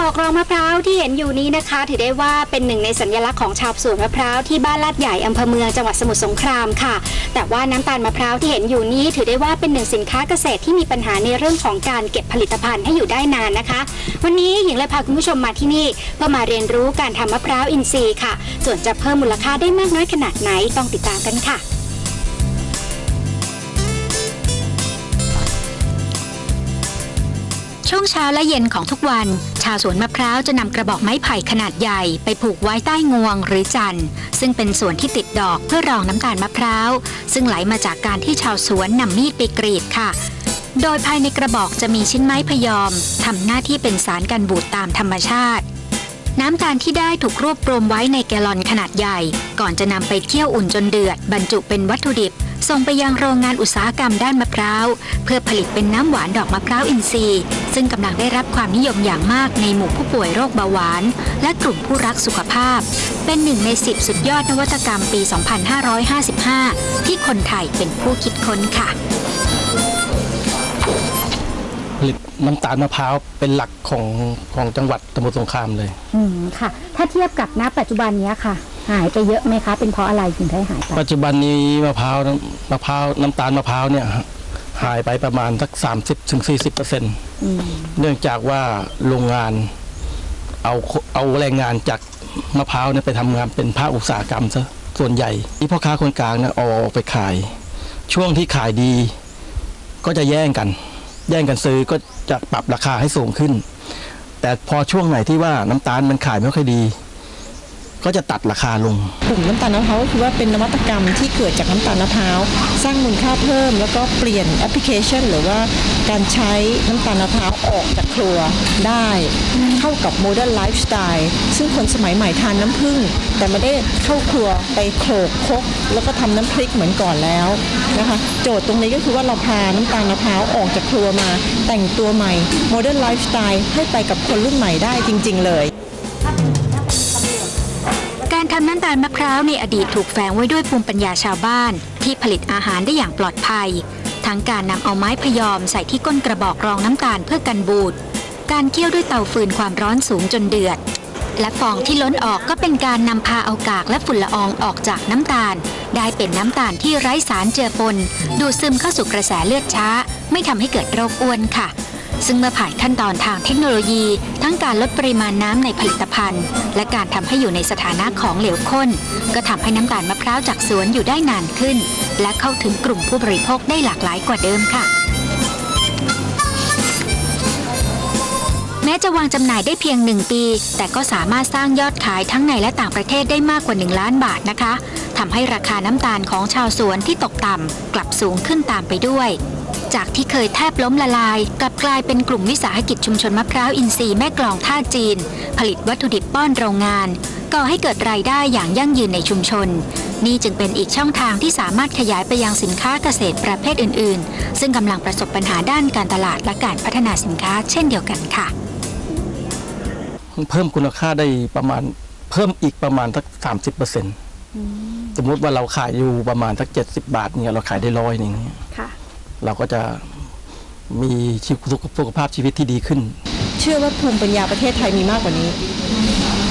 บอกรองมะพร้าวที่เห็นอยู่นี้นะคะ ถือได้ว่าเป็นหนึ่งในสัญลักษณ์ของชาวสวนมะพร้าวที่บ้านลาดใหญ่อำเภอเมืองจังหวัดสมุทรสงครามค่ะ แต่ว่าน้ำตาลมะพร้าวที่เห็นอยู่นี้ ถือได้ว่าเป็นหนึ่งสินค้าเกษตรที่มีปัญหาในเรื่องของการเก็บผลิตภัณฑ์ให้อยู่ได้นานนะคะ วันนี้หญิงเลยพาคุณผู้ชมมาที่นี่เพื่อมาเรียนรู้การทำมะพร้าวอินทรีย์ค่ะ ส่วนจะเพิ่มมูลค่าได้มากน้อยขนาดไหนต้องติดตามกันค่ะ ช่วงเช้าและเย็นของทุกวัน ชาวสวนมะพร้าวจะนำกระบอกไม้ไผ่ขนาดใหญ่ไปผูกไว้ใต้งวงหรือจันทร์ซึ่งเป็นส่วนที่ติดดอกเพื่อรองน้ำตาลมะพร้าว ซึ่งไหลมาจากการที่ชาวสวนนำมีดไปกรีดค่ะ โดยภายในกระบอกจะมีชิ้นไม้พยอมทำหน้าที่เป็นสารกันบูดตามธรรมชาติ น้ำตาลที่ได้ถูกรวบรวมไว้ในแกลลอนขนาดใหญ่ ก่อนจะนำไปเคี่ยวอุ่นจนเดือด บรรจุเป็นวัตถุดิบ ส่งไปยังโรงงานอุตสาหกรรมด้านมะพร้าว เพื่อผลิตเป็นน้ำหวานดอกมะพร้าวอินทรีย์ ซึ่งกำลังได้รับความนิยมอย่างมากในหมู่ผู้ป่วยโรคเบาหวาน และกลุ่มผู้รักสุขภาพ เป็นหนึ่งใน 10 สุดยอดนวัตกรรมปี 2555 ที่คนไทยเป็นผู้คิดค้นค่ะ ผลิตน้ำตาลมะพร้าวเป็นหลักของของจังหวัดสมุทรสงครามเลย อืมค่ะ ถ้าเทียบกับณปัจจุบันนี้ค่ะ หายไปเยอะไหมคะ เป็นเพราะอะไรถึงได้หายไป ปัจจุบันนี้มะพร้าวน้ำมะพร้าวน้ำตาลมะพร้าวเนี่ยหายไปประมาณสัก 30ถึง40เปอร์เซ็นต์อืมเนื่องจากว่าโรงงานเอาเอาแรงงานจากมะพร้าวเนี่ยไปทำงานเป็นภาคอุตสาหกรรมซะส่วนใหญ่ที่พ่อค้าคนกลางเนี่ยเอาออกไปขาย ช่วงที่ขายดี ก็จะแย่งกัน แย่งกันซื้อก็จะปรับราคาให้สูงขึ้น แต่พอช่วงไหนที่ว่าน้ำตาลมันขายไม่ค่อยดี ก็จะตัดราคาลง กลุ่มน้ำตาลมะพร้าวก็คือว่าเป็นนวัตกรรมที่เกิดจากน้ำตาลมะพร้าวสร้างมูลค่าเพิ่ม แล้วก็เปลี่ยนแอปพลิเคชัน หรือว่าการใช้น้ำตาลมะพร้าวออกจากครัวได้เข้ากับโมเดิร์นไลฟ์สไตล์ซึ่งคนสมัยใหม่ทานน้ำผึ้งแต่ไม่ได้เข้าครัวไปโขลกคกแล้วก็ทำน้ำพริกเหมือนก่อนแล้วนะคะโจทย์ตรงนี้ก็คือว่าเราพาน้ำตาลมะพร้าวออกจากครัวมา แต่งตัวใหม่โมเดิร์นไลฟ์สไตล์ให้ไปกับคนรุ่นใหม่ได้จริง ๆ เลย ทำน้ำตาลมะพร้าวในอดีตถูกแฝงไว้ด้วยภูมิปัญญาชาวบ้าน ที่ผลิตอาหารได้อย่างปลอดภัย ทั้งการนำเอาไม้พยอมใส่ที่ก้นกระบอกรองน้ำตาลเพื่อกันบูด การเคี่ยวด้วยเตาฟืนความร้อนสูงจนเดือด และฟองที่ล้นออกก็เป็นการนำพาเอากากและฝุ่นละอองออกจากน้ำตาล ได้เป็นน้ำตาลที่ไร้สารเจือปน ดูดซึมเข้าสู่กระแสเลือดช้า ไม่ทำให้เกิดโรคอ้วนค่ะ ซึ่งเมื่อผ่านขั้นตอนทางเทคโนโลยี ทั้งการลดปริมาณน้ำในผลิตภัณฑ์ และการทำให้อยู่ในสถานะของเหลวข้น ก็ทำให้น้ำตาลมะพร้าวจากสวนอยู่ได้นานขึ้น และเข้าถึงกลุ่มผู้บริโภคได้หลากหลายกว่าเดิมค่ะ แม้จะวางจำหน่ายได้เพียง 1 ปี แต่ก็สามารถสร้างยอดขายทั้งในและต่างประเทศได้มากกว่า 1 ล้านบาทนะคะทำให้ราคาน้ำตาลของชาวสวนที่ตกต่ำกลับสูงขึ้นตามไปด้วย จากที่เคยแทบล้มละลาย กลับกลายเป็นกลุ่มวิสาหกิจชุมชนมะพร้าวอินทรีย์แม่กลองท่าจีน ผลิตวัตถุดิบป้อนโรงงาน ก่อให้เกิดรายได้อย่างยั่งยืนในชุมชน นี่จึงเป็นอีกช่องทางที่สามารถขยายไปยังสินค้าเกษตรประเภทอื่น ๆ ซึ่งกำลังประสบปัญหาด้านการตลาดและการพัฒนาสินค้า เช่นเดียวกันค่ะ เพิ่มคุณค่าได้ประมาณเพิ่มอีกประมาณสักสามสิบเปอร์เซ็นต์สมมติว่าเราขายอยู่ประมาณสักเจ็ดสิบาทเนี่ยเราขายได้ร้อยหนึงเนี่ยค่ะ เราก็จะมีชีวิตสุขภาพชีวิตที่ดีขึ้น เชื่อว่าภูมิปัญญาประเทศไทยมีมากกว่านี้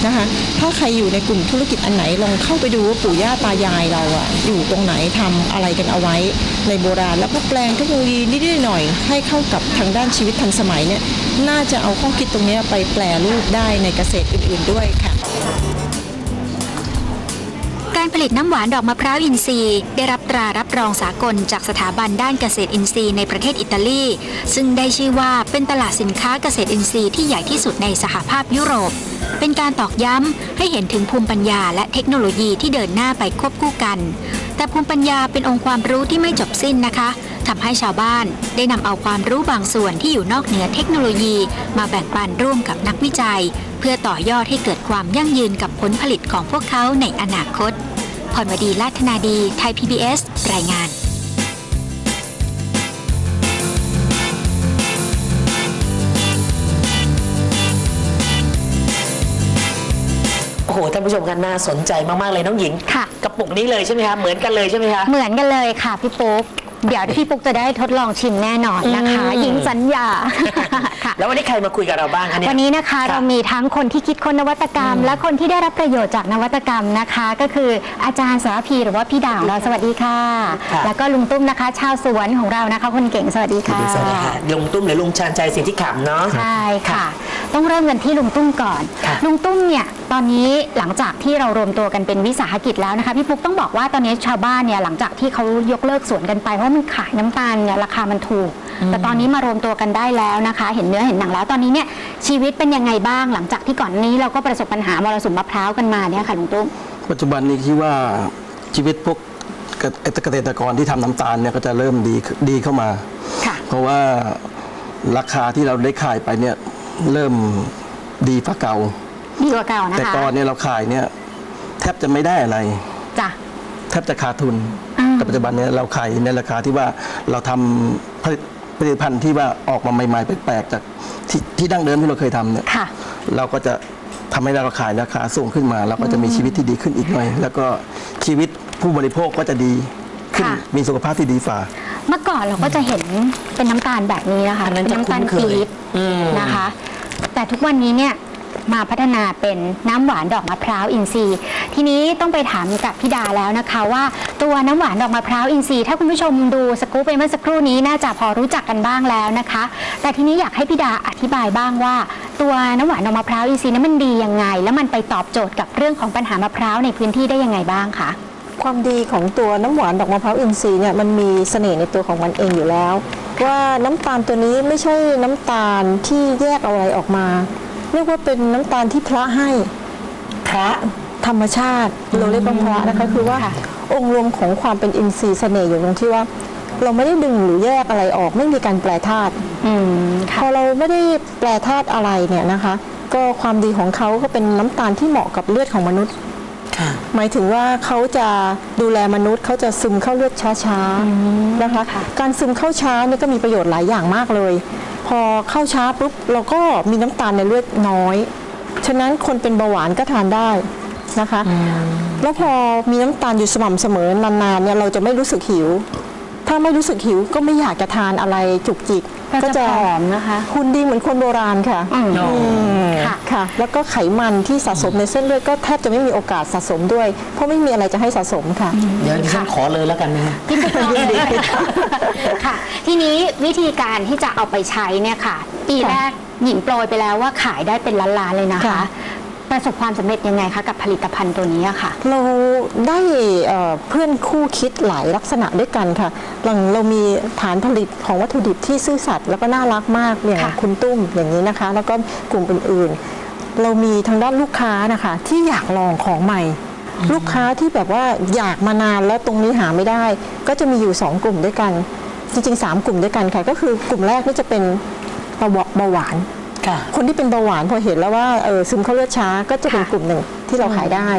นะคะถ้าใครอยู่ในกลุ่มธุรกิจอันไหนลองเข้าไปดูว่าปู่ย่าตายายเราอะอยู่ตรงไหนทำอะไรกันเอาไว้ ในโบราณแล้วก็แปลงเทคโนโลยีนิดๆหน่อย ให้เข้ากับทางด้านชีวิตทันสมัยเนี่ยน่าจะเอาข้อคิดตรงนี้ไปแปลรูปได้ในเกษตรอื่นๆด้วยค่ะการผลิตน้ำหวานดอกมะพร้าวอินทรีย์ได้รับ รารับรองสากลจากสถาบันด้านเกษตรอินทรีย์ในประเทศอิตาลี ซึ่งได้ชื่อว่าเป็นตลาดสินค้าเกษตรอินทรีย์ที่ใหญ่ที่สุดในสหภาพยุโรป เป็นการตอกย้ำให้เห็นถึงภูมิปัญญาและเทคโนโลยีที่เดินหน้าไปควบคู่กัน แต่ภูมิปัญญาเป็นองค์ความรู้ที่ไม่จบสิ้นนะคะทำให้ชาวบ้านได้นำเอาความรู้บางส่วนที่อยู่นอกเหนือเทคโนโลยี มาแบ่งปันร่วมกับนักวิจัย เพื่อต่อยอดให้เกิดความยั่งยืนกับผลผลิตของพวกเขาในอนาคต พรวดีลาธนาดี ไทย PBS รายงานโอ้โหท่านผู้ชมกันน่าสนใจมาก ๆ เลยน้องหญิง ค่ะ กระปุกนี้เลยใช่ไหมคะ เหมือนกันเลยใช่ไหมคะ เหมือนกันเลยค่ะพี่ปุ๊ก เดี๋ยวพี่ปุ๊กจะได้ทดลองชิมแน่นอนนะคะอืมหญิงสัญญาค่ะ แล้ววันนี้ใครมาคุยกับเราบ้างคะเนี่ย วันนี้นะคะครับเรามีทั้งคนที่คิดค้นนวัตกรรม และคนที่ได้รับประโยชน์จากนวัตกรรมนะคะ ก็คืออาจารย์สารพีหรือว่าพี่ด่างเราสวัสดีค่ะ ค่ะ แล้วก็ลุงตุ้มนะคะ ชาวสวนของเรานะคะคนเก่งสวัสดีค่ะสวัสดีค่ะลุงตุ้มหรือลุงชาญใจสิทธิขำเนาะ ใช่ค่ะ ต้องเริ่มกันที่ลุงตุ้มก่อน ค่ะ ลุงตุ้มเนี่ยตอนนี้หลังจากที่เรารวมตัวกันเป็นวิสาหกิจแล้วนะคะพี่ปุ๊กต้องบอกว่าตอนนี้ชาวบ้านเนี่ยหลังจากที่เขายกเลิกสวนกันไปเพราะมันขายน้ำตาลเนี่ยราคามันถูก แต่ตอนนี้มารวมตัวกันได้แล้วนะคะ เห็นเนื้อเห็นหนังแล้วตอนนี้เนี่ยชีวิตเป็นยังไงบ้างหลังจากที่ก่อนนี้เราก็ประสบปัญหามรสุมมะพร้าวกันมาเนี่ยค่ะลุงตุ้มปัจจุบันนี้คิดว่าชีวิตพวกเกษตรกรที่ทำน้ำตาลเนี่ยก็จะเริ่มดีดีเข้ามาค่ะเพราะว่าราคาที่เราได้ขายไปเนี่ยเริ่มดีฟ้าเก่า ดีกว่าเก่านะคะแต่ก่อนเนี่ยเราขายเนี่ยแทบจะไม่ได้อะไรจ้ะแทบจะขาดทุนอืมแต่ปัจจุบันเนี้เราขายในราคาที่ว่าเราทำผลิตผลิตภัณฑ์ที่ว่าออกมาใหม่ๆแปลกๆจากที่ที่ดั้งเดิมที่เราเคยทำเนี่ยค่ะเราก็จะทำให้เราขายราคาสูงขึ้นมาเราก็จะมีชีวิตที่ดีขึ้นอีกหน่อย แล้วก็ชีวิตผู้บริโภคก็จะดีขึ้นค่ะมีสุขภาพที่ดีฝ่าเมื่อก่อนเราก็จะเห็นเป็นน้ำตาลแบบนี้นะคะอันนั้นเป็นจะน้ำตาลคุ้นเคยปี๊บอืมนะคะ แต่ทุกวันนี้เนี่ย มาพัฒนาเป็นน้ำหวานดอกมะพร้าวอินทรีย์ ทีนี้ต้องไปถามกับพี่ดาแล้วนะคะว่าตัวน้ำหวานดอกมะพร้าวอินทรีย์ ถ้าคุณผู้ชมดูสกู๊ปไปเมื่อสักครู่นี้น่าจะพอรู้จักกันบ้างแล้วนะคะ แต่ทีนี้อยากให้พี่ดาอธิบายบ้างว่า ตัวน้ำหวานดอกมะพร้าวอินทรีย์นั้นมันดียังไง แล้วมันไปตอบโจทย์กับเรื่องของปัญหามะพร้าวในพื้นที่ได้ยังไงบ้างคะความดีของตัวน้ำหวานดอกมะพร้าวอินทรีย์เนี่ยมันมีเสน่ห์ในตัวของมันเองอยู่แล้ว ว่าน้ำตาลตัวนี้ไม่ใช่น้ำตาลที่แยกอะไรออกมา เรียกว่าเป็นน้ำตาลที่พระให้พระธรรมชาติเราเรียกว่าพระนะคะคือว่าค่ะองค์รวมของความเป็นอินทรีย์เสน่ห์อยู่ตรงที่ว่า เราไม่ได้ดึงหรือแยกอะไรออกไม่มีการแปลธาตุอืมพค่ะอเราไม่ได้แปลธาตุอะไรเนี่ยนะคะ ก็ความดีของเขาก็เป็นน้ำตาลที่เหมาะกับเลือดของมนุษย์ค่ะหมายถึงว่าเขาจะดูแลมนุษย์เขาจะซึมเข้าเลือดช้าๆนะคะค่ะการซึมเข้าช้าเนี่ยก็มีประโยชน์หลายอย่างมากเลย พอเข้าช้าปุ๊บเราก็มีน้ำตาลในเลือดน้อย ฉะนั้นคนเป็นเบาหวานก็ทานได้นะคะ แล้วพอมีน้ำตาลอยู่สม่ำเสมอนานๆเนี่ยเราจะไม่รู้สึกหิว ถ้าไม่รู้สึกหิวก็ไม่อยากจะทานอะไรจุกจิกก็จะผอมนะคะหุ่นดีเหมือนคนโบราณค่ะอืมอ๋อค่ะค่ะ แล้วก็ไขมันที่สะสมในเส้นเลือดก็แทบจะไม่มีโอกาสสะสมด้วย เพราะไม่มีอะไรจะให้สะสมค่ะ เดี๋ยวดิฉันขอเลยแล้วกันนะฮะพี่ปุ๊กลองเลยค่ะ ทีนี้วิธีการที่จะเอาไปใช้เนี่ยค่ะ ปีแรกหญิงโปรยไปแล้วว่าขายได้เป็นล้านๆเลยนะคะค่ะ ประสบความสำเร็จยังไงคะกับผลิตภัณฑ์ตัวนี้อะค่ะ เราได้เอ่อเพื่อนคู่คิดหลายลักษณะด้วยกันค่ะหลังเรามีฐานผลิตของวัตถุดิบที่ซื่อสัตย์แล้วก็น่ารักมากอย่างค่ะคุณตุ้มอย่างนี้นะคะ แล้วก็กลุ่มอื่นๆ เรามีทางด้านลูกค้านะคะ ที่อยากลองของใหม่ ลูกค้าที่แบบว่าอยากมานานแล้วตรงนี้หาไม่ได้ ก็จะมีอยู่ 2 กลุ่มด้วยกัน จริงๆ 3 กลุ่มด้วยกันค่ะ ก็คือกลุ่มแรกนี่จะเป็นเบาเบาหวาน ค่ะคนที่เป็นเบาหวานพอเห็นแล้วว่าเออซึมเข้าเลือดช้าก็จะเป็นค่ะกลุ่มหนึ่งที่เราขายได้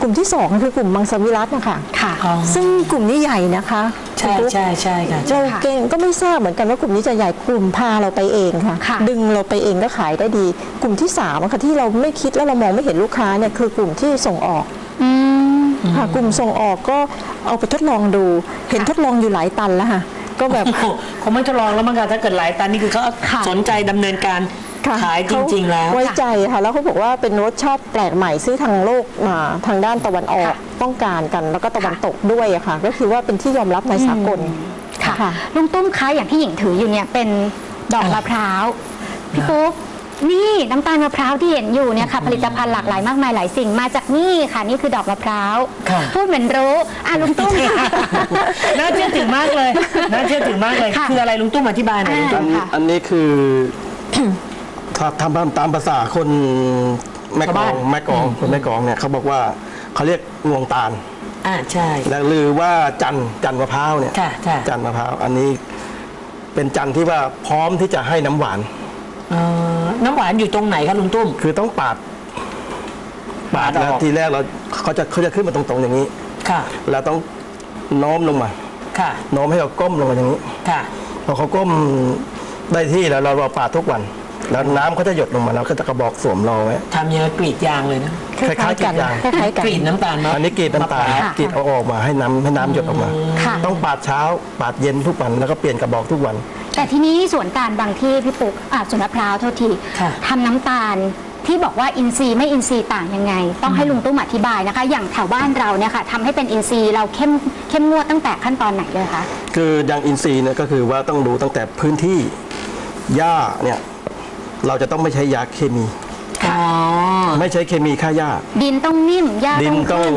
กลุ่มที่สองคือกลุ่มมังสวิรัตนะคะค่ะอ๋อซึ่งกลุ่มนี้ใหญ่นะคะใช่คุณตุ๊กใช่ใช่ค่ะเราเก่งก็ไม่ทราบเหมือนกันว่ากลุ่มนี้จะใหญ่กลุ่มพาเราไปเองค่ะค่ะดึงเราไปเองก็ขายได้ดี กลุ่มที่สามอะค่ะที่เราไม่คิดแล้วเรามองไม่เห็นลูกค้าเนี่ยคือกลุ่มที่ส่งออกอืมค่ะกลุ่มส่งออกก็เอาไปทดลองดู เห็นทดลองอยู่หลายตันแล้วค่ะก็แบบโอ้โหคงไม่ทดลองแล้วมั้งคะถ้าเกิดหลายตันนี่คือเขาค่ะสนใจดำเนินการ ค่ะขายจริง ๆ แล้ว ไว้ใจค่ะ แล้วเขาบอกว่าเป็นรสชาติแปลกใหม่ซึ่งทางโลกมาทางด้านตะวันออกค่ะต้องการกัน แล้วก็ตะวันตกด้วยอะค่ะ ก็คือว่าเป็นที่ยอมรับในสากล ค่ะค่ะ ลุงตุ้มคะอย่างที่หญิงถืออยู่เนี่ยเป็นดอกมะพร้าวพี่ปุ๊กนี่น้ำตาลมะพร้าวที่เห็นอยู่เนี่ยค่ะ ผลิตภัณฑ์หลากหลายมากมายหลายสิ่งมาจากนี่ค่ะ นี่คือดอกมะพร้าวค่ะ พูดเหมือนรู้อะลุงตุ้มค่ะ น่าเชื่อถือมากเลยน่าเชื่อถือมากเลย ค่ะ คืออะไรลุงตุ้มอธิบายหน่อยลุงอัตุ้ม นค่ะ อันนี้คือ ถ้าทำตามภาษาคนแม่กลองแม่กลองคนแม่กลองเนี่ยเขาบอกว่าเขาเรียกงวงตาลอ่าใช่ และหรือว่าจันทร์จันทร์มะพร้าวเนี่ยค่ะค่ะจันทร์มะพร้าวอันนี้เป็นจันทร์ที่ว่าพร้อมที่จะให้น้ำหวาน เอ่อน้ำหวานอยู่ตรงไหนครับลุงตุ้ม คือต้องปาดปาดปาดออกแล้วทีแรกเราเขาจะเขาจะขึ้นมาตรงๆอย่างนี้ ค่ะ เราต้องโน้มลงมาค่ะ โน้มให้เขาก้มลงมาอย่างนี้ ค่ะ พอเขาก้มได้ที่แล้วเราเราปาดทุกวัน แล้วน้ำเขาจะหยดลงมาแล้วก็จะกระบอกสวมรอไว้ทำยังไงกรีดยางเลยนะคล้ายๆกันคล้ายๆกันคล้ายๆกัน กรีดน้ำตาลมะอันนี้กรีดน้ำตาลมะพร้วกรีดเอาออกมาให้น้ำให้น้ำหยดออกมา ค่ะ ต้องปาดเช้าปาดเย็นทุกวันแล้วก็เปลี่ยนกระบอกทุกวัน แต่ทีนี้สวนตาลบางที่พี่ปุ๊กอ่าสวนมะพร้าวโทษทีค่ะ ทำน้ำตาลที่บอกว่าอินทรีย์ไม่อินทรีย์ต่างยังไง ต้องให้ลุงตุ้มอธิบายนะคะ อย่างแถวบ้านเราเนี่ยค่ะทำให้เป็นอินทรีย์เราเข้มเข้มงวดตั้งแต่ขั้นตอนไหนเลยคะ คืออย่างอินทรีย์เนี่ยก็คือว่าต้องดูตั้งแต่พื้นที่หญ้าเนี่ย เราจะต้องไม่ใช้ยาเคมี อ๋อ ไม่ใช้เคมีฆ่าหญ้า ดินต้องนิ่มหญ้าดินต้องต้องขึ้น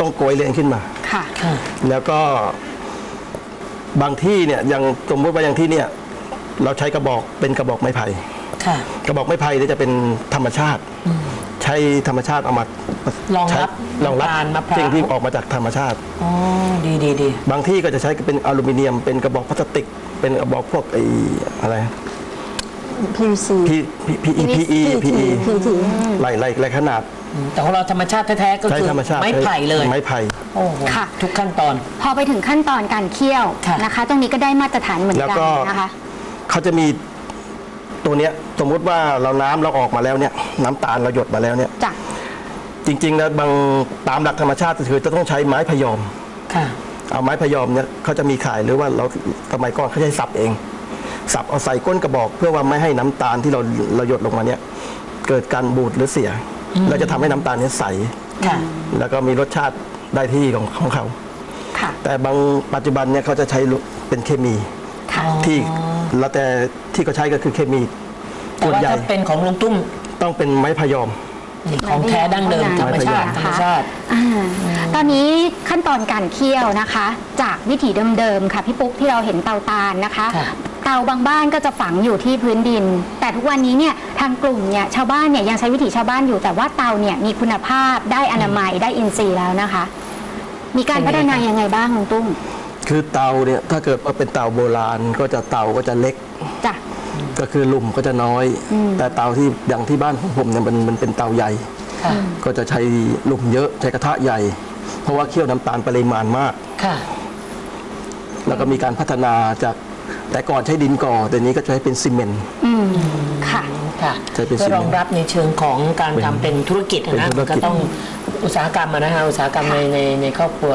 ต้องโกยเลนขึ้นมา ค่ะ ค่ะ แล้วก็บางที่เนี่ยอย่างสมมติว่าอย่างที่เนี่ยเราใช้กระบอกเป็นกระบอกไม้ไผ่ ค่ะ กระบอกไม้ไผ่เนี่ยจะเป็นธรรมชาติ ใช้ธรรมชาติเอามารองรับใช้รองรับน้ำตาลมะพร้าว สิ่งที่ออกมาจากธรรมชาติ อ๋อ ดีดีดีบางที่ก็จะใช้เป็นอลูมิเนียม เป็นกระบอกพลาสติก เป็นกระบอกพวกไอ้อะไร PVC PE P E P E PT หลายหลายลายขนาด แต่ของเราธรรมชาติแท้ๆก็คือธรรมชาติไม้ไผ่เลยไม้ไผ่โอ้โหค่ะ ทุกขั้นตอน พอไปถึงขั้นตอนการเคี่ยวนะคะ ตรงนี้ก็ได้มาตรฐานเหมือนกันนะคะเขาจะมีตัวเนี้ยสมมุติว่าเราน้ำเราออกมาแล้วเนี่ยน้ำตาลเราหยดมาแล้วเนี่ยจ้ะจริงๆแล้วบางตามหลักธรรมชาติคือจะต้องใช้ไม้พยอมค่ะเอาไม้พยอมเนี่ยเขาจะมีขายหรือว่าเราสมัยก่อนเขาใช้สับเอง สับเอาใส่ก้นกระบอก เพื่อว่าไม่ให้น้ำตาลที่เราเราหยดลงมาเนี่ยเกิดการบูดหรือเสีย เราจะทำให้น้ำตาลเนี้ใสค่ะแล้วก็มีรสชาติได้ที่ของของเขาค่ะแต่บางปัจจุบันเนี่ยเขาจะใช้เป็นเคมีค่ะที่แล้วแต่ที่เขาใช้ก็คือเคมีแต่ส่วนว่าใหญ่ถ้าเป็นของลุงตุ้มต้องเป็นไม้พยอมนี่ของแท้ดั้งเดิมไม้ธรรมพยอมชาติธรรมชาติอ่าตอนนี้ขั้นตอนการเคี่ยวนะคะ จากวิถีเดิมๆค่ะพี่ปุ๊กที่เราเห็นเตาตาลนะคะค่ะ เตาบางบ้านก็จะฝังอยู่ที่พื้นดิน แต่ทุกวันนี้เนี่ยทางกลุ่มเนี่ยชาวบ้านเนี่ยยังใช้วิถีชาวบ้านอยู่ แต่ว่าเตาเนี่ยมีคุณภาพได้อนามัยได้อินทรีย์แล้วนะคะ มีการพัฒนายังไงบ้างลุงตุ้มคือเตาเนี่ยถ้าเกิดว่าเป็นเตาโบราณก็จะเตาก็จะเล็กจ้ะก็คือหลุมก็จะน้อยอืมแต่เตาที่อย่างที่บ้านของผมเนี่ยมันมันเป็นเตาใหญ่ค่ะก็จะใช้หลุมเยอะใช้กระทะใหญ่ เพราะว่าเคี่ยวน้ำตาลปริมาณมากค่ะแล้วก็มีการพัฒนาจาก แต่ก่อนใช้ดินก่อแต่นี้ก็ใช้เป็นซีเมนต์ อืมค่ะ ค่ะใช่เป็นเพื่อรองรับในเชิงของการเป็นทำเป็นธุรกิจเป็นนะธุรกิจ ก็ต้องอุตสาหกรรมอะนะฮะอุตสาหกรรมในในในครอบครัว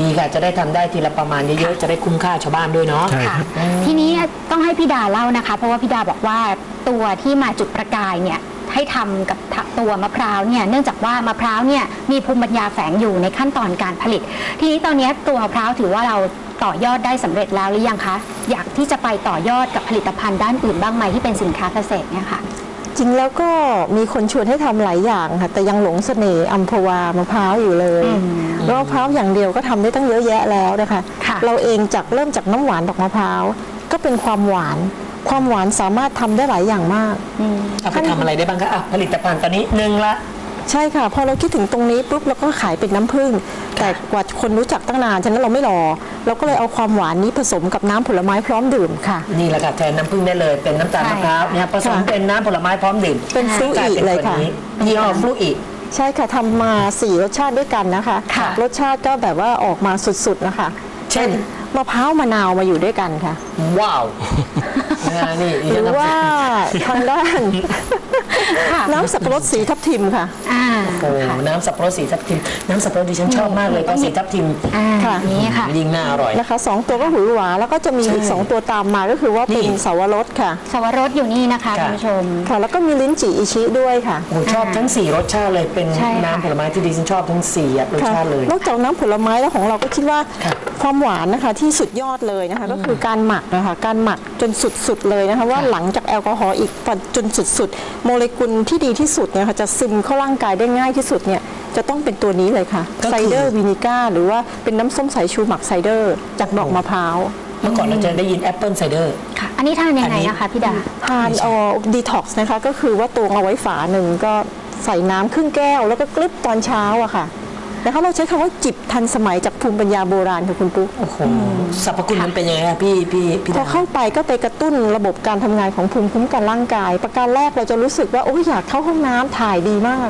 ดีค่ะจะได้ทำได้ทีละประมาณเยอะๆจะได้คุ้มค่าชาวบ้านด้วยเนาะ ใช่ค่ะ ครับ ทีนี้ต้องให้พี่ดาเล่านะคะ เพราะว่าพี่ดาบอกว่าตัวที่มาจุดประกายเนี่ยให้ทำกับตัวมะพร้าวเนี่ยเนื่องจากว่ามะพร้าวเนี่ยมีภูมิปัญญาแฝงอยู่ในขั้นตอนการผลิต ทีนี้ตอนนี้ตัวมะพร้าวถือว่าเรา ต่อยอดได้สำเร็จแล้วหรือยังคะ อยากที่จะไปต่อยอดกับผลิตภัณฑ์ด้านอื่นบ้างไหมที่เป็นสินค้าเกษตรเนี่ยค่ะจริงแล้วก็มีคนชวนให้ทำหลายอย่างค่ะ แต่ยังหลงเสน่ห์อัมพวามะพร้าวอยู่เลยอืมแล้วมะพร้าวอย่างเดียวก็ทำได้ตั้งเยอะแยะแล้วนะคะค่ะเราเองจากเริ่มจากน้ำหวานดอกมะพร้าวก็เป็นความหวานความหวานสามารถทำได้หลายอย่างมากอืมเอาไปทำอะไรได้บ้างคะอะผลิตภัณฑ์ตอนนี้หนึ่งละ ใช่ค่ะ พอเราคิดถึงตรงนี้ปุ๊บเราก็ขายเป็นน้ำผึ้งแต่กว่าคนรู้จักตั้งนานฉะนั้นเราไม่รอ เราก็เลยเอาความหวานนี้ผสมกับน้ำผลไม้พร้อมดื่มค่ะ นี่แหละค่ะแทนน้ำผึ้งได้เลยเป็นน้ำตาลใช่มะพร้าวเนี่ยผสมค่ะเป็นน้ำผลไม้พร้อมดื่มเป็นฟรุอิกาป็นเลยค่ะตัวนี้ยี่ห้อฟลุอิใช่ค่ะทำมาสี่รสชาติด้วยกันนะคะค่ะรสชาติก็แบบว่าออกมาสุดๆนะคะ เช่นมะพร้าวมะนาวมาอยู่ด้วยกันค่ะ ว้าวนะนี่หรือว่าทางด้านค่ะ น้ำสับปะรดสีทับทิมค่ะ อ่าโอ้น้ำสับปะรดสีทับทิม น้ำสับปะรดดิฉันชอบมากเลยก็สีทับทิมอ่าค่ะ นี่ค่ะ ยิ่งน่าอร่อย นะคะสองตัวก็หือหวาแล้วก็จะมีอีกใช่สองตัวตามมาก็คือว่าเป็นนี่สาวรสค่ะ สวรสอยู่นี่นะคะค่ะ คุณผู้ชม ค่ะ แล้วก็มีลิ้นจี่อิชิด้วยค่ะโอ้ชอบทั้งสี่รสชาติเลยเป็นใช่ค่ะ น้ำผลไม้ที่ดิฉันชอบทั้งสี่รสค่ะชาติเลย นอกจากน้ำผลไม้แล้วของเราก็คิดว่าค่ะความหวานนะคะที่สุดยอดเลยนะคะ ก็คือการหมักนะคะการหมักจนสุดๆเลยนะคะว่าหลังจากแอลกอฮอล์อีกจนสุดๆโมเลกุลที่ดีที่สุดเนี่ยค่ะจะซึมเข้าร่างกายได้ง่ายที่สุดเนี่ยจะต้องเป็นตัวนี้เลยค่ะก็คือไซเดอร์วินิก้าหรือว่าเป็นน้ำส้มสายชูหมักไซเดอร์ จากดอกมะพร้าวเมื่อก่อนเราจะได้ยินแอปเปิลไซเดอร์ค่ะอันนี้ทานยังอันไงนี้นะคะพี่ดาทานเอ่อดีท็อกซ์นะคะก็คือว่าตวงเอาไว้ฝาหนึ่งก็ใส่น้ำครึ่งแก้ว แล้วก็กลึบตอนเช้าอะค่ะ นะคะเราใช้คำว่าจิบทันสมัยจากภูมิปัญญาโบราณค่ะคุณปุ๊กโอ้โหสรรพคุณมันเป็นยังไงคะพี่พี่พี่พอดาเข้าไปก็ไปกระตุ้นระบบการทำงานของภูมิคุ้มกันร่างกาย ประการแรกเราจะรู้สึกว่าโอ้ยอยากเข้าห้องน้ำถ่ายดีมาก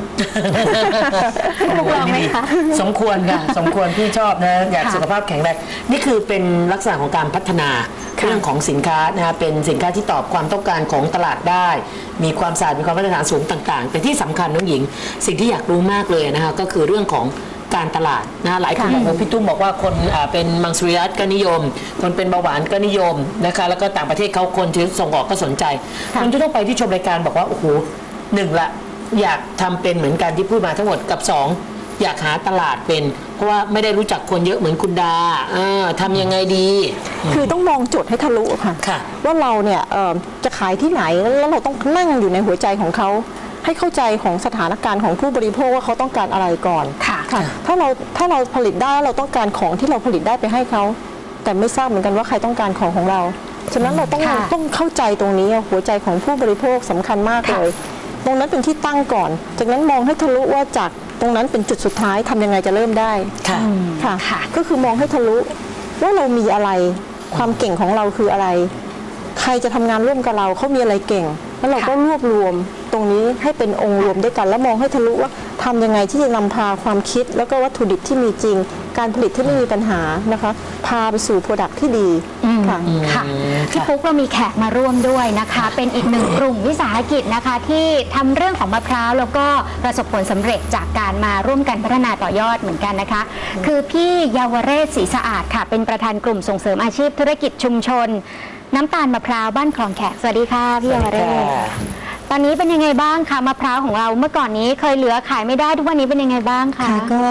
พวกเราไหมคะสมควรค่ะสมควรพี่ชอบนะอยากค่ะสุขภาพแข็งแรงนี่คือเป็นลักษณะของการพัฒนาค่ะ เรื่องของสินค้านะฮะเป็นสินค้าที่ตอบความต้องการของตลาดได้ มีความสะอาดมีความมาตรฐานสูงต่าง ๆ แต่ที่สำคัญน้องหญิง สิ่งที่อยากรู้มากเลยนะคะก็คือเรื่องของการตลาดนะฮะหลายคนบอกว่าพี่ตุ้มบอกว่าคนอ่าเป็นมังสวิรัตก็นิยม คนเป็นเบาหวานก็นิยมนะคะแล้วก็ต่างประเทศเขาคนที่ส่งออกก็สนใจค่ะคนทั่วไปที่ชมรายการบอกว่าโอ้โหหนึ่งละอยากทำเป็นเหมือนกันที่พูดมาทั้งหมดกับส องอยากหาตลาดเป็น เพราะว่าไม่ได้รู้จักคนเยอะเหมือนคุณดาเออทำยังไงดี คือต้องมองโจทย์ให้ทะลุค่ะค่ะว่าเราเนี่ยเอ่อจะขายที่ไหนแล้วเราต้องนั่งอยู่ในหัวใจของเขาให้เข้าใจของสถานการณ์ของผู้บริโภคว่าเขาต้องการอะไรก่อนค่ะถ้าเราถ้าเราผลิตได้เราต้องการของที่เราผลิตได้ไปให้เขาแต่ไม่ทราบเหมือนกันว่าใครต้องการของของเราฉะนั้นเราต้องค่ะต้องเข้าใจตรงนี้หัวใจของผู้บริโภคสำคัญมากเลย ตรงนั้นเป็นที่ตั้งก่อน จากนั้นมองให้ทะลุว่าจาก ตรงนั้นเป็นจุดสุดท้ายทำยังไงจะเริ่มได้ค่ะค่ะ ค่ะ ก็คือมองให้ทะลุว่าเรามีอะไร ความเก่งของเราคืออะไร ใครจะทำงานร่วมกับเราเขามีอะไรเก่ง แล้วเราก็รวบรวมตรงนี้ให้เป็นองค์รวมด้วยกัน แล้วมองให้ทะลุว่าทำยังไงที่จะนำพาความคิด แล้วก็วัตถุดิบที่มีจริง การผลิตที่ไม่มีปัญหานะคะ พาไปสู่โปรดักที่ดีค่ะค่ะอืมพี่ค่ะปุ๊กเรามีแขกมาร่วมด้วยนะคะ เป็นอีกหนึ่งกลุ่มวิสาหกิจนะคะ ที่ทำเรื่องของมะพร้าวแล้วก็ประสบผลสำเร็จจากการมาร่วมกันพัฒนาต่อยอดเหมือนกันนะคะ คือพี่เยาวเรศศรีสะอาดค่ะ เป็นประธานกลุ่มส่งเสริมอาชีพธุรกิจชุมชน น้ำตาลมะพร้าวบ้านคลองแขกสวัสดีค่ะพี่เยาวเรศตอนนี้เป็นยังไงบ้างคะมะพร้าวของเราเมื่อก่อนนี้เคยเหลือขายไม่ได้ทุกวันนี้เป็นยังไงบ้างคะค่ะก็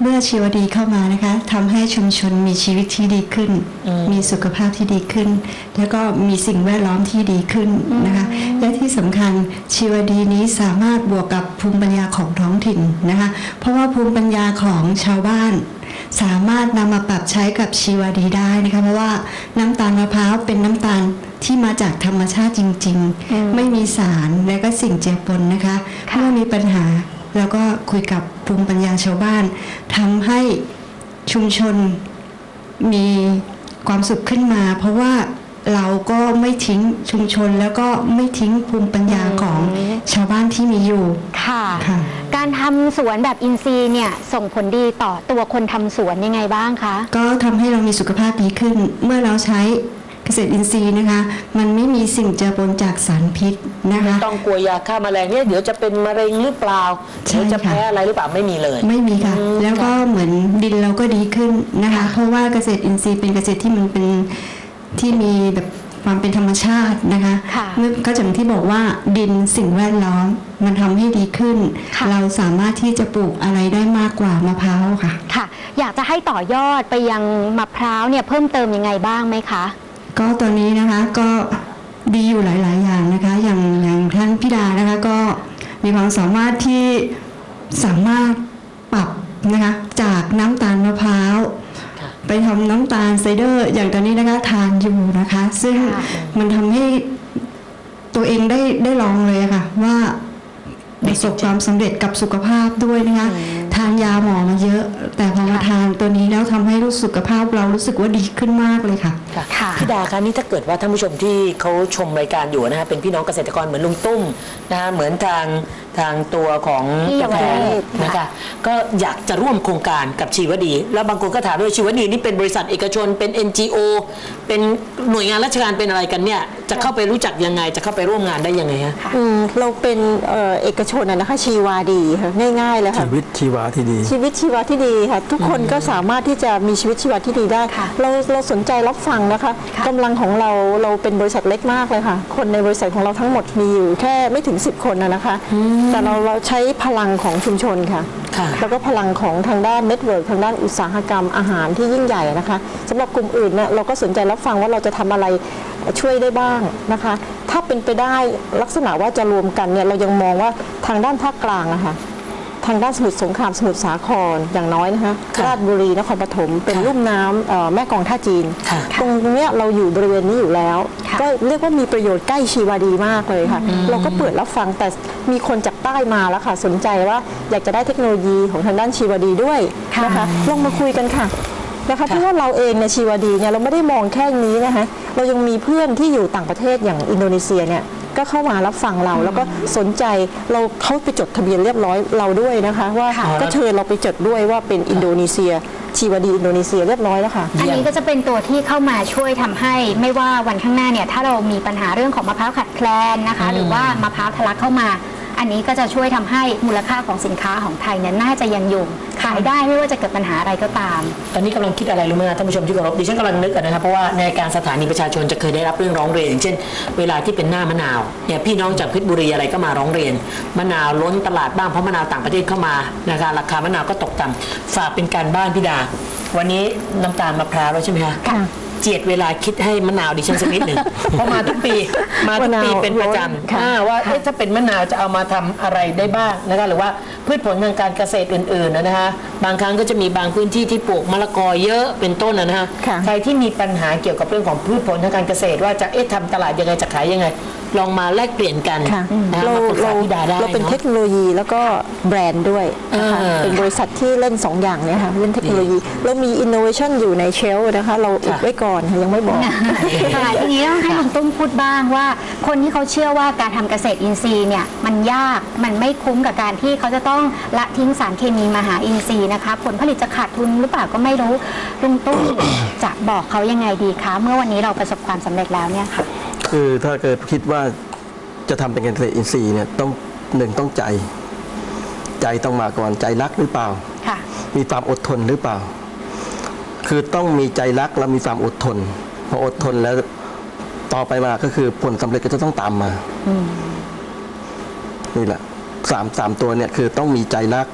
เมื่อชีวดีเข้ามานะคะทำให้ชุมชนมีชีวิตที่ดีขึ้น มีสุขภาพที่ดีขึ้น แล้วก็มีสิ่งแวดล้อมที่ดีขึ้นนะคะและที่สำคัญชีวดีนี้สามารถบวกกับภูมิปัญญาของท้องถิ่นนะคะเพราะว่าภูมิปัญญาของชาวบ้าน สามารถนำมาปรับใช้กับชีวดีได้นะคะเพราะว่าน้ำตาลมะพร้าวเป็นน้ำตาลที่มาจากธรรมชาติจริง ๆ ไม่มีสารและก็สิ่งเจือปนนะคะค่ะเมื่อมีปัญหาแล้วก็คุยกับภูมิปัญญาชาวบ้านทำให้ชุมชนมีความสุขขึ้นมา เพราะว่าเราก็ไม่ทิ้งชุมชนแล้วก็ไม่ทิ้งภูมิปัญญาของชาวบ้านที่มีอยู่ค่ะค่ะ การทำสวนแบบอินทรีย์เนี่ยส่งผลดีต่อตัวคนทำสวนยังไงบ้างคะ ก็ทำให้เรามีสุขภาพดีขึ้น เมื่อเราใช้เกษตรอินทรีย์นะคะ มันไม่มีสิ่งเจือปนจากสารพิษนะคะ ต้องกลัวยาฆ่าแมลงเนี่ยเดี๋ยวจะเป็นมะเร็งหรือเปล่าใช่เดี๋ยวจะค่ะ แพ้อะไรหรือเปล่าไม่มีเลย ไม่มีค่ะ อืม แล้วก็เหมือนดินเราก็ดีขึ้นนะคะ เพราะว่าเกษตรอินทรีย์เป็นเกษตรที่มันเป็นที่มีแบบ ความเป็นธรรมชาตินะคะค่ะเมื่อก็อย่างที่บอกว่าดินสิ่งแวดล้อมมันทำให้ดีขึ้นค่ะเราสามารถที่จะปลูกอะไรได้มากกว่ามะพร้าวค่ะค่ะ อยากจะให้ต่อยอดไปยังมะพร้าวเนี่ยเพิ่มเติมยังไงบ้างไหมคะ ก็ตัวนี้นะคะก็ดีอยู่หลาย ๆ อย่างนะคะ อย่างอย่างท่านพิดานะคะก็มีความสามารถที่สามารถปรับนะคะจากน้ำตาลมะพร้าวค่ะ ไปทำน้ำตาลไซเดอร์ อย่างตอนนี้นะคะทานอยู่นะคะ ซึ่งค่ะมันทำให้ตัวเองได้ได้ลองเลยอะค่ะ ว่าประสบความสำเร็จกับสุขภาพด้วยนะคะทานยาหมอมาเยอะ แต่พอมาทานตัวนี้แล้วทำให้รู้สุขภาพเรารู้สึกว่าดีขึ้นมากเลยค่ะค่ะค่ะพี่ดาคะนี่ถ้าเกิดว่าท่านผู้ชมที่เขาชมรายการอยู่นะฮะเป็นพี่น้องเกษตรกรเหมือนลุงตุ้มนะฮะเหมือนทาง ทางตัวของพี่เยาวแทนเรศนะคะก็อยากจะร่วมโครงการกับชีวดี แล้วบางคนก็ถามด้วยชีวดีนี่เป็นบริษัทเอกชนเป็น NGO เป็นหน่วยงานราชการเป็นอะไรกันเนี่ย จะเข้าไปรู้จักยังไง จะเข้าไปร่วมงานได้ยังไงฮะ อืมเราเป็นเอ่อเอกชนนะนะคะชีวาดีค่ะง่ายๆเลยค่ะ ชีวิตชีวาที่ดี ชีวิตชีวาที่ดีค่ะ ทุกคนก็สามารถที่จะมีชีวิตชีวาที่ดีได้ ค่ะเราเราสนใจรับฟังนะคะค่ะกำลังของเราเราเป็นบริษัทเล็กมากเลยค่ะ คนในบริษัทของเราทั้งหมดมีอยู่แค่ไม่ถึง 10 คนนะนะคะแต่เราเราใช้พลังของชุมชนค่ะค่ะ แล้วก็พลังของทางด้านเน็ตเวิร์กทางด้านอุตสาหกรรมอาหารที่ยิ่งใหญ่นะคะสำหรับกลุ่มอื่นเนี่ยเราก็สนใจรับฟังว่าเราจะทำอะไรช่วยได้บ้างนะคะ ถ้าเป็นไปได้ลักษณะว่าจะรวมกันเนี่ยเรายังมองว่าทางด้านภาคกลางอะค่ะ ทางด้านสมุทรสงครามสมุทรสาครอย่างน้อยนะคะค่ะราชบุรีนครปฐมเป็นค่ะลุ่มน้ำเอ่อแม่กลองท่าจีนค่ะตรงเนี้ยเราอยู่บริเวณนี้อยู่แล้วค่ะก็เรียกว่ามีประโยชน์ใกล้ชีวาดีมากเลยค่ะ เราก็เปิดรับฟังแต่มีคนจากใต้มาแล้วค่ะ สนใจว่าอยากจะได้เทคโนโลยีของทางด้านชีวาดีด้วยนะคะลองมาคุยกันค่ะนะคะเพราะว่าเราเองในยชีวาดีเนี่ยเราไม่ได้มองแค่นี้นะคะเรายังมีเพื่อนที่อยู่ต่างประเทศอย่างอินโดนีเซียเนี่ย ก็เข้ามารับฟังเราแล้วก็สนใจเราเขาไปจดทะเบียนเรียบร้อยเราด้วยนะคะ ว่าค่ะก็เชิญเราไปจดด้วยว่าเป็นอินโดนีเซียชีวดีอินโดนีเซียเรียบร้อยแล้วค่ะ อันนี้ก็จะเป็นตัวที่เข้ามาช่วยทำให้ไม่ว่าวันข้างหน้าเนี่ยถ้าเรามีปัญหาเรื่องของมะพร้าวขัดแคลนนะคะ หรือว่ามะพร้าวทะลักเข้ามา อันนี้ก็จะช่วยทำให้มูลค่าของสินค้าของไทยเนี่ยน่าจะยังอยู่ขายได้ไม่ว่าจะเกิดปัญหาอะไรก็ตาม ตอนนี้กำลังคิดอะไรรู้ไหมคะท่านผู้ชมที่เคารพดิฉันกำลังนึกกันนะครับเพราะว่าในการสถานีประชาชนจะเคยได้รับเรื่องร้องเรียนอย่างเช่น เวลาที่เป็นหน้ามะนาวเนี่ยพี่น้องจากเพชรบุรีอะไรก็มาร้องเรียนมะนาวล้นตลาดบ้างเพราะมะนาวต่างประเทศเข้ามานะคะราคามะนาวก็ตกต่ำฝากเป็นการบ้านพี่ดา วันนี้น้ำตาลมะพร้าวแล้วใช่ไหมคะค่ะ เจียดเวลาคิดให้มะนาวดิฉันสักนิดหนึ่งเพราะมาทุกปีมาทุกปีมะนาวเป็นประจล้นค่ะำอ่าว่าเอ๊ะถ้าเป็นมะนาวจะเอามาทำอะไรได้บ้างนะคะหรือว่าพืชผลทางการเกษตรอื่นๆนะคะบางครั้งก็จะมีบางพื้นที่ที่ปลูกมะละกอเยอะเป็นต้นนะนะคะค่ะใครที่มีปัญหาเกี่ยวกับเรื่องของพืชผลทางการเกษตร ว่าจะเอ๊ะทำตลาดยังไงจะขายยังไง ลองมาแลกเปลี่ยนกันค่ะนะคะเรามาปรึกษาเราพี่ดาได้เราเป็นอะเทคโนโลยีแล้วก็แบรนด์ด้วยนะคะเออเป็นบริษัทที่เล่น 2 อย่างเนี่ยค่ะเล่นเทคโนโลยีแล้วมีอินโนเวชันอยู่ในเชลฟ์นะคะ เราอุบไว้ก่อนค่ะยังไม่บอก ค่ะทีนี้ต้องให้ลุงตุ้มพูดบ้างว่า คนที่เขาเชื่อว่าการทำเกษตรอินทรีย์เนี่ยมันยากมันไม่คุ้มกับการที่เขาจะต้องละทิ้งสารเคมีมาหาอินทรีย์นะคะผลผลิตจะขาดทุนหรือเปล่าก็ไม่รู้ลุงตุ้ม จะบอกเขายังไงดีคะเมื่อวันนี้เราประสบความสำเร็จแล้วเนี่ยค่ะ คือถ้าเกิดคิดว่าจะทำเป็นเกษตรอินทรีย์เนี่ยต้องหนึ่งต้องใจ ใจต้องมาก่อนใจรักหรือเปล่าค่ะมีความอดทนหรือเปล่า คือต้องมีใจรักและมีความอดทนพออดทนแล้วต่อไปมาก็คือผลสำเร็จก็จะต้องตามมานี่แหละสามสามตัวเนี่ยคือต้องมีใจรัก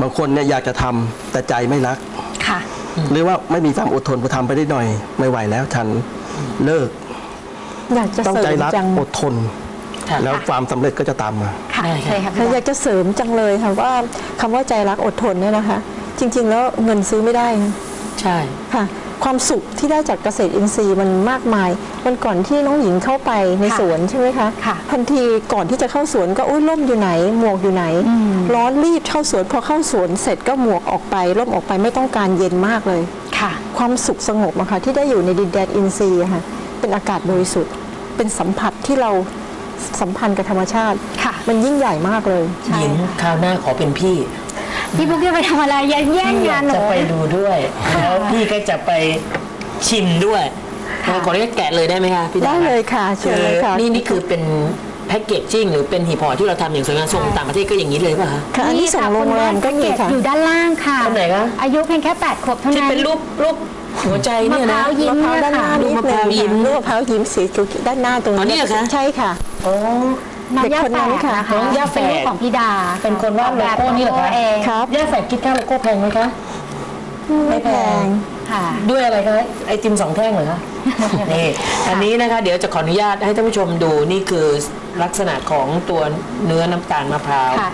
บางคนเนี่ยอยากจะทำแต่ใจไม่รัก ค่ะ หรือว่าไม่มีความอดทนพอทำไปได้หน่อย ไม่ไหวแล้วฉันเลิก อยากจะต้องเสริใจมรักจัง อดทน ค่ะ แล้วความสำเร็จก็จะตามมา ค่ะได้ค่ะใช่ค่ะค่ะอยากจะเสริมจังเลยค่ะว่าคำว่าใจรักอดทนเนี่ยนะคะ จริง ๆ แล้วเงินซื้อไม่ได้นะใช่ ค่ะ ความสุขที่ได้จากเกษตรอินทรีย์มันมากมายวันก่อนที่น้องหญิงเข้าไปในค่ะสวนใช่ไหมคะค่ะทันทีก่อนที่จะเข้าสวนก็อุ้ยร่มอยู่ไหน หมวกอยู่ไหนร้อนรีบเข้าสวนพอเข้าสวนเสร็จก็หมวกออกไปร่มออกไปไม่ต้องการเย็นมากเลย ค่ะ ความสุขสงบอะค่ะที่ได้อยู่ในดินแดนอินทรีย์อะค่ะ เป็นอากาศบริสุทธิ์ เป็นสัมผัสที่เราสัมพันธ์กับธรรมชาติค่ะ มันยิ่งใหญ่มากเลยใช่หญิงคราวหน้าขอเป็นพี่ พี่บุ๊กจะไปทำอะไรอย่าแย่งพี่อยางากนหนูจะไปดูด้วย แล้วพี่ก็จะไปชิมด้วยค่ะขออนุญาตแกะเลยได้ไหมคะพี่ดาได้เลยค่ะเชิญเลยค่ะนี่นี่คือเป็นแพ็กเกจจิ้งหรือเป็นหีบห่อที่เราทำอย่างสวยงามส่งต่างประเทศก็อย่างนี้เลยป่ะคะค่ะอันนี้ส่งโรงแรมก็มีค่ะอยู่ด้านล่างค่ะอันไหนคะอายุเพียงแค่8ขวบเท่าที่นั้นเป็นรูปรูป หัวใจมะเนี่ยพนะร้าวยิ้มมะพร้าวเนี่ยด้านหน้าค่ะนิดลูกมะนึพร้าวงยิ้มลูกมะพร้าวยิ้มสีเขียวๆด้านหน้าตรงอ๋อนี่นี้เหรอคะใช่ค่ะโอ้น้องเด็กย่าคนแฝนั้นดค่ะนะคะน้องย่าแฝดเป็นลูกของพี่ดา เป็นคนวาดโลโก้นี่เหรอคะเองครับย่าใส่คิดค่าโลโก้แพงไหมคะ ไม่แพงค่ะ ด้วยอะไรคะไอติมสองแท่งเหรอคะนี่อันนี้นะคะเดี๋ยวจะขออนุญาตให้ท่านผู้ชมดูนี่คือลักษณะของตัวเนื้อน้ำตาลมะพร้าวค่ะ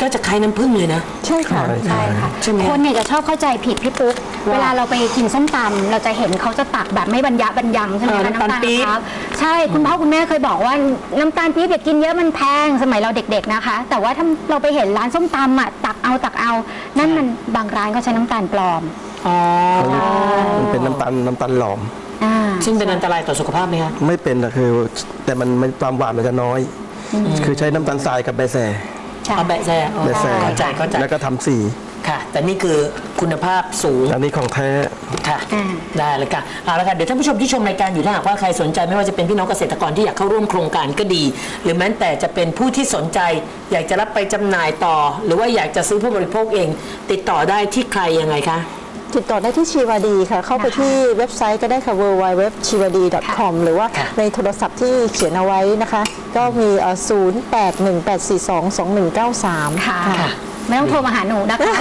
ก็จะคล้ายน้ำผึ้งเลยนะ ใช่ค่ะ ใช่ค่ะ ใช่ไหม คนเนี่ยจะชอบเข้าใจผิดพี่ปุ๊กว่าเวลาเราไปกินส้มตำเราจะเห็นเขาจะตักแบบไม่บรรยะบรรยังใช่ไหมเออคะน้ำตาลปี๊บมะพร้าวใช่คุณพ่อคุณแม่เคยบอกว่าน้ำตาลปี๊บอย่ากินเยอะมันแพงสมัยเราเด็กๆนะคะ แต่ว่าถ้าเราไปเห็นร้านส้มตำอะตักเอาตักเอา นั่นมันบางร้านก็ใช้น้ำตาลปลอมอ๋อมันเป็นน้ำตาลน้ำตาลหลอมอ่าซึ่งเป็นอันตรายต่อสุขภาพไหมคะไม่เป็นนะคือ แต่มันมันความหวานมันจะน้อย คือใช้น้ำตาลทรายกับใบแสใช่ เอาแบะแซ่อ๋อใบแสเข้าใจเข้าใจแล้วก็ทำสีค่ะ แต่นี่คือคุณภาพสูง อันนี้ของแท้ ค่ะอ่าได้เลยค่ะเอาละค่ะเดี๋ยวท่านผู้ชมที่ชมรายการอยู่ถ้าหากว่าใครสนใจไม่ว่าจะเป็นพี่น้องเกษตรกรที่อยากเข้าร่วมโครงการก็ดี หรือแม้แต่จะเป็นผู้ที่สนใจ อยากจะรับไปจำหน่ายต่อ หรือว่าอยากจะซื้อผู้บริโภคเอง ติดต่อได้ที่ใครยังไงคะ ติดต่อได้ที่ชีวดีค่ะ เข้าไปที่เว็บไซต์ก็ได้ค่ะ www ชีวดี .com หรือว่าค่ะในโทรศัพท์ที่เขียนเอาไว้นะคะ ก็มี 0818422193 ค่ะไม่ต้องโทรมาหาหนูนะคะ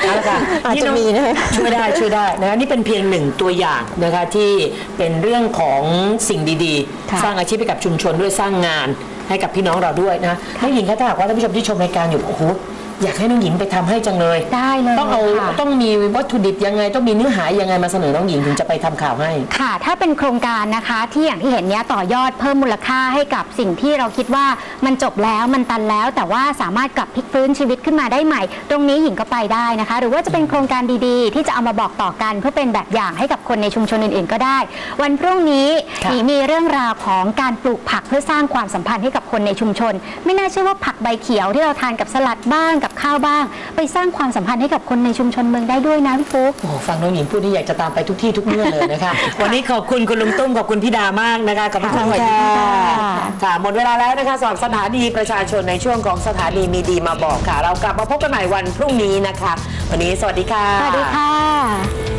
เอาละค่ะอาจจะมีนะคะช่วยได้ช่วยได้นะคะนี่เป็นเพียงหนึ่งตัวอย่างนะคะที่เป็นเรื่องของสิ่งดีค่ะๆสร้างอาชีพให้กับชุมชนด้วยสร้างงานให้กับพี่น้องเราด้วยนะน้องหญิงคะถ้าหากว่าท่านผู้ชมที่ชมรายการอยู่โอ้โห อยากให้น้องหญิงไปทำให้จังเลย ได้เลยต้องเอาค่ะ ต้องมีวัตถุดิบยังไง ต้องมีเนื้อหายังไงมาเสนอน้องหญิงถึงจะไปทำข่าวให้ ค่ะ ถ้าเป็นโครงการนะคะที่อย่างที่เห็นเนี้ยต่อยอดเพิ่มมูลค่าให้กับสิ่งที่เราคิดว่ามันจบแล้วมันตันแล้ว แต่ว่าสามารถกลับพลิกฟื้นชีวิตขึ้นมาได้ใหม่ ตรงนี้หญิงก็ไปได้นะคะ หรือว่าจะเป็นโครงการดีๆ ที่จะเอามาบอกต่อกันเพื่อเป็นแบบอย่างให้กับคนในชุมชนอื่นๆ ก็ได้ วันพรุ่งนี้ค่ะ หญิงมีเรื่องราวของการปลูกผักเพื่อสร้างความสัมพันธ์ให้กับคนในชุมชน ไม่น่าเชื่อว่าผักใบเขียวที่เราทานกับสลัดบ้างกับข้าวบ้าง ไปสร้างความสัมพันธ์ให้กับคนในชุมชนเมืองได้ด้วยนะพี่ฟุ๊ก โอ้โหฟังน้องหญิงพูดนี่อยากจะตามไปทุกที่ทุกเมื่อเลยนะคะ วันนี้ขอบคุณคุณลุงตุ้มขอบคุณพี่ดามากนะคะขอบคุณขอบคุณค่ะค่ะค่ะหมดเวลาแล้วนะคะสำหรับสถานีประชาชนในช่วงของสถานีมีดีมาบอกค่ะ เรากลับมาพบกันใหม่วันพรุ่งนี้นะคะ วันนี้สวัสดีค่ะ สวัสดีค่ะ